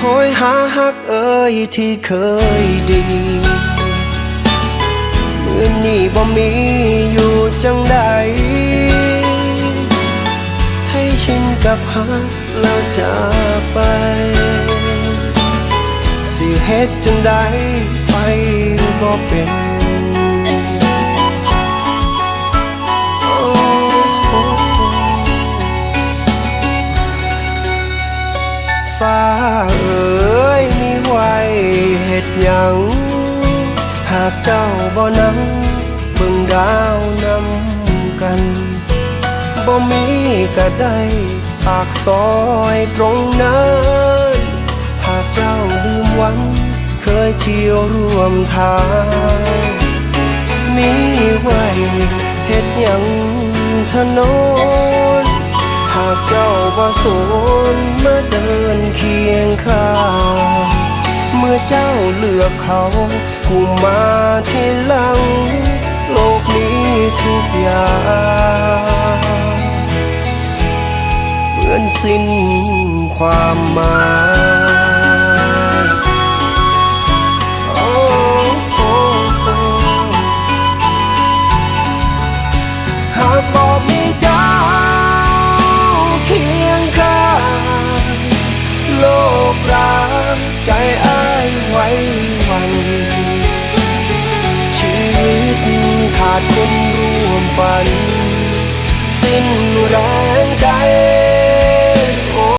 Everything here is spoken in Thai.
โหยหาฮักเอ่ยที่เคยดีเมื่อนี้บ่มีอยู่จังใดให้ชินกับฮักแล้วจากไป สิเฮ็ดจังใดไปบ่เป็นโอ้โอ้ฟ้า เอ๋ยมีไว้เฮ็ดหยัง หากเจ้าบ่นำเบิ่งดาวนำกันบ่มีก็ได้ปากซอยตรงนั้น หากเจ้าลืมวัน เคยเที่ยวร่วมทางมีไว้เฮ็ดหยังถนน หากเจ้าบ่สนมาเดินเคียงข้างเมื่อเจ้าเลือกเขาผู้มาทีหลัง โลกนี้ทุกอย่างเหมือนสิ้นความหมาย ใจอ้ายไว้วัน ชีวิตขาดคนร่วมฝัน